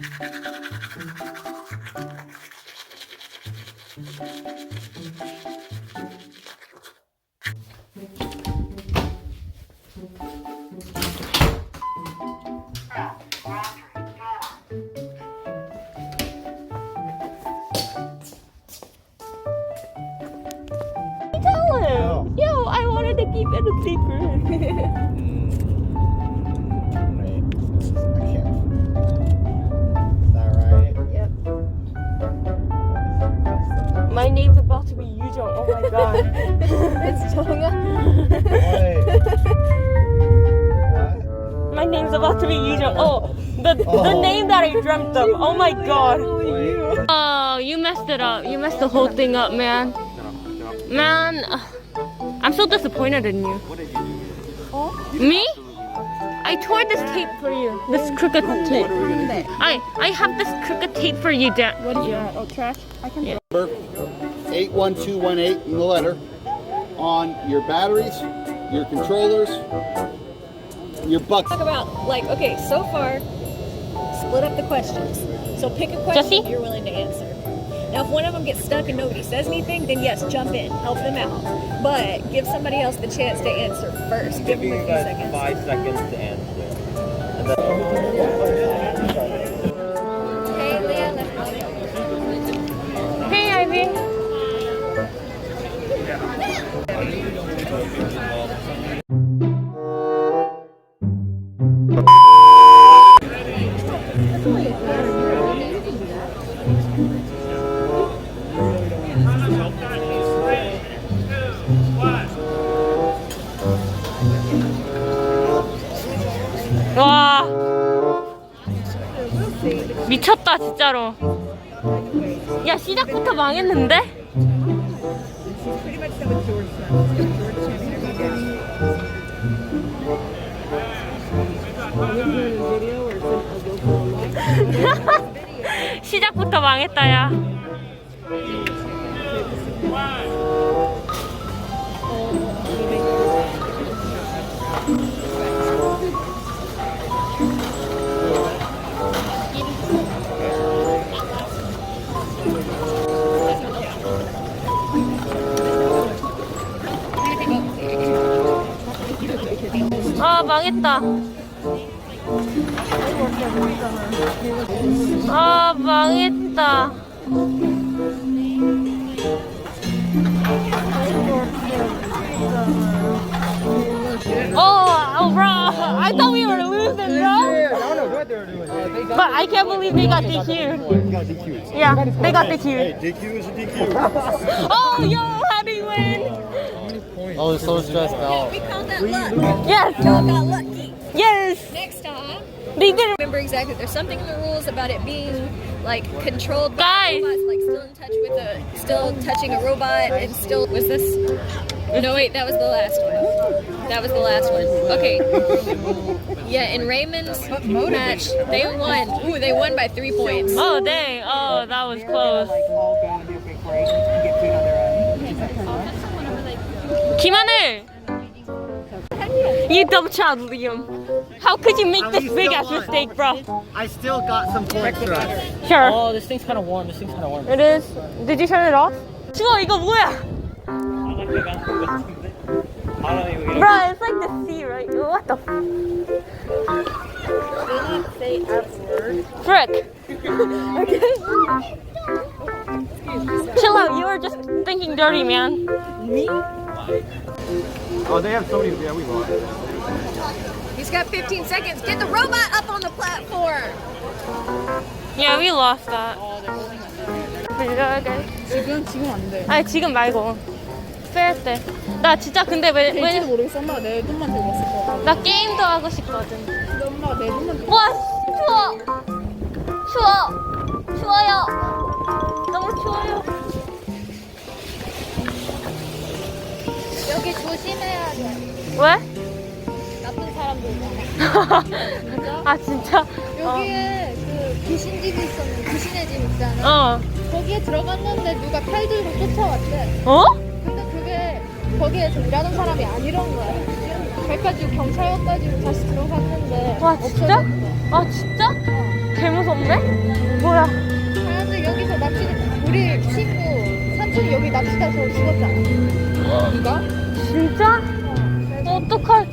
Tell him. Oh. Yo, I wanted to keep it a secret. it's Jonga. My name's about to be Yujong. Oh, the the Oh. name that I dreamt of. Oh my god. Oh, you messed it up. You messed the whole thing up, man. Man, uh, I'm so disappointed in you. What did you do? Me? I tore this tape for you. This crooked tape. I I have this crooked tape for you, Dan. What did you? Oh, trash. Number 81218 in the letter on your batteries, your controllers, your buck. Talk about like okay, so far, split up the questions. So pick a question Jesse? you're willing to answer. Now, if one of them gets stuck and nobody says anything, then yes, jump in, help them out. But give somebody else the chance to answer first. Give them a few seconds. five seconds to answer. 와 미쳤다 진짜로 야 시작부터 망했는데? 시작부터 망했다 야. 아 망했다 아 망했다 Oh, oh, bro! I thought we were losing, bro. I don't know what they were doing. But I can't believe they got DQ. Yeah, they got DQ. DQ is a DQ. Oh, yo, how do you win? I was so stressed out. We called that luck. Yes, Y'all got lucky. Yes. Next time. They didn't remember exactly. There's something in the rules about it being like controlled by Guys. robots, like still in touch with a, still touching a robot, and still was this. No wait, that was the last one. That was the last one. Okay. Yeah, in Raymond's match, they won. Ooh, they won by three points. Oh dang! Oh, that was close. Kimane! You dumb child, Liam. How how could you make And this we big still ass won. mistake, bro? I still got some points for us. Sure. Oh, this thing's kind of warm. This thing's kind of warm. It is. Did you turn it off? 추워 이거 뭐야? Bro, it's like the sea, right? What the? Frick. okay. Chill out. You were just thinking dirty, man. Oh, they have so many. Yeah, we lost. He's got 15 seconds. Get the robot up on the platform. Yeah, we lost that. 지금 지금 안 돼. 아니 지금 말고 페어 때. 나 진짜 근데 왜 될지도 왜? 모르겠어. 엄마가 내 돈만 들고 왔을 거 같아. 나 게임도 하고 싶거든. 근데 엄마가 내 돈만 들고 와 추워 추워 추워요 너무 추워요 여기 조심해야 돼. 왜? 사람들. 아 진짜? 여기에 그 귀신 집이 있었는데 귀신의 집 있잖아. 어 거기에 들어갔는데 누가 칼 들고 쫓아왔대. 어? 근데 그게 거기에서 일하는 사람이 아니란 거야. 그래가지고 경찰 와가지고 다시 들어갔는데 와 진짜? 없어졌어. 아 진짜? 개 무섭네? 뭐야? 사람들 여기서 납치 우리 친구 삼촌이 여기 납치돼서 죽었잖아. 누가? 진짜? 어떡할?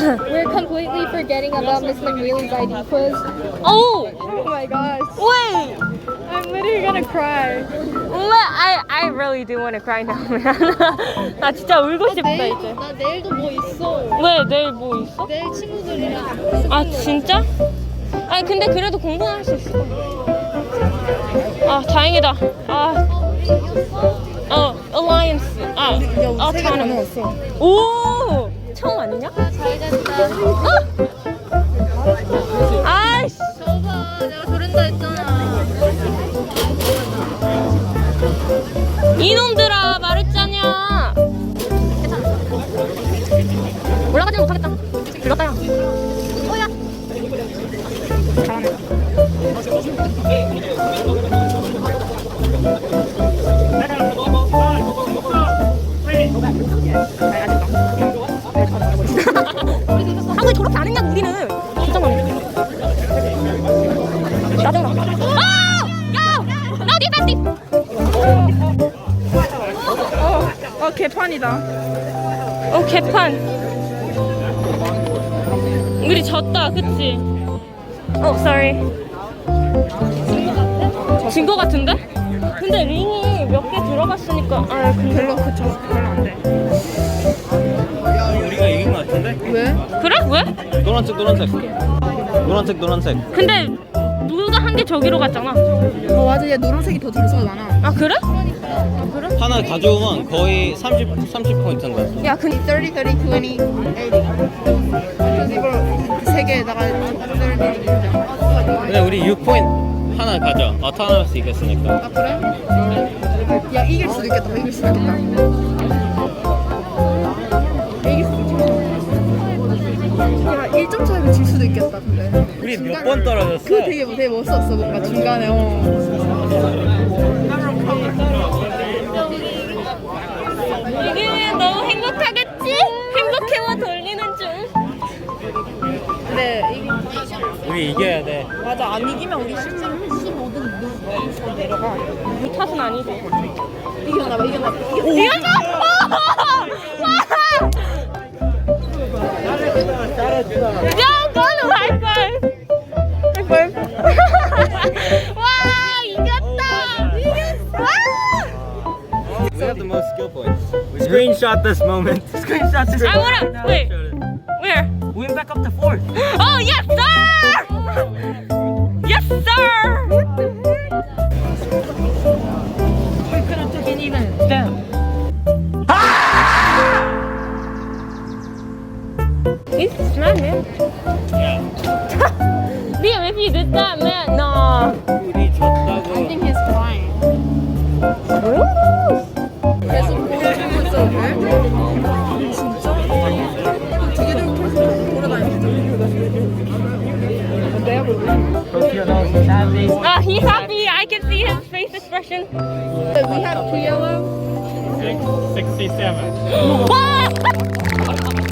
We're completely forgetting about Miss McNeely's ID quiz. 오! Oh my gosh. Wait! I'm literally gonna cry. I, I really do want to cry now, man. 나 진짜 울고 싶다, 내일, 이제. 나 내일도 뭐 있어. 왜? 내일 뭐 있어? 내일 친구들이랑 아 진짜? 아니 근데 그래도 공부는 할 수 있을 거야. 아 다행이다. 아, 어, alliance. 아, 아, 세개 다 저는. 넣었어. 오, 처음 아니냐? 잘 됐다. 아이씨. 저봐, 내가 저런다 했잖아. 이놈들아 말했잖냐. 올라가지 못하겠다. 들렀다 야. 개판이다. 어 개판 우리 졌다 그치? 어 sorry 진거 같은데? 근데 링이 몇 개 들어갔으니까 아 근데 별로 그쵸. 별로 안 돼. 우리가 이긴 것 같은데? 왜? 그래? 왜? 노란색, 노란색. 노란색, 노란색. 근데 한개 저기로 갔잖아 어, 맞아. 얘 노란색이 더 점수가 많아. 아 그래? 하나 가져오면 거의 30, 30포인트인데. 야, 근데 30, 30, 20, 80. 그래서 이걸 세 개에다가 30, 30. 근데 우리 6포인트 하나 가져. 어타나스 이겼으니까. 아, 그래? 야, 이길 수도 있겠다. 이길 수도 있겠다. 1점 차이면 질 수도 있겠다, 근데. 우리 몇 번 떨어졌어? 그거 되게, 되게 멋있었어, 뭔가 중간에. 어. 이게 너무 행복하겠지? 행복해와 돌리는 중 근데 이게 우리 이겨야 돼. 맞아 안 이기면 우리 실제로 15등 내려가 우리 탓은 아니지 이겼나 봐 이겼나 봐 이겼어! 야, 너는 하이파이브! 하이파이브! 와, 이겼다! 이겼어! We have the most skill points. We screenshot this moment. Screenshot this. I wanna, wait, where? Win back up to fourth. Oh, yes, sir! Yes, sir! We could have taken even. Damn. He's smart, man. Liam, if you did that, man, no. 우리 졌다고. I think he's fine 계속 보고 있어도 돼? 진짜? 두개 들고 계속 돌아다니는 내가 볼게 Uh, he's happy. I can see his face expression. We have two yellow 67.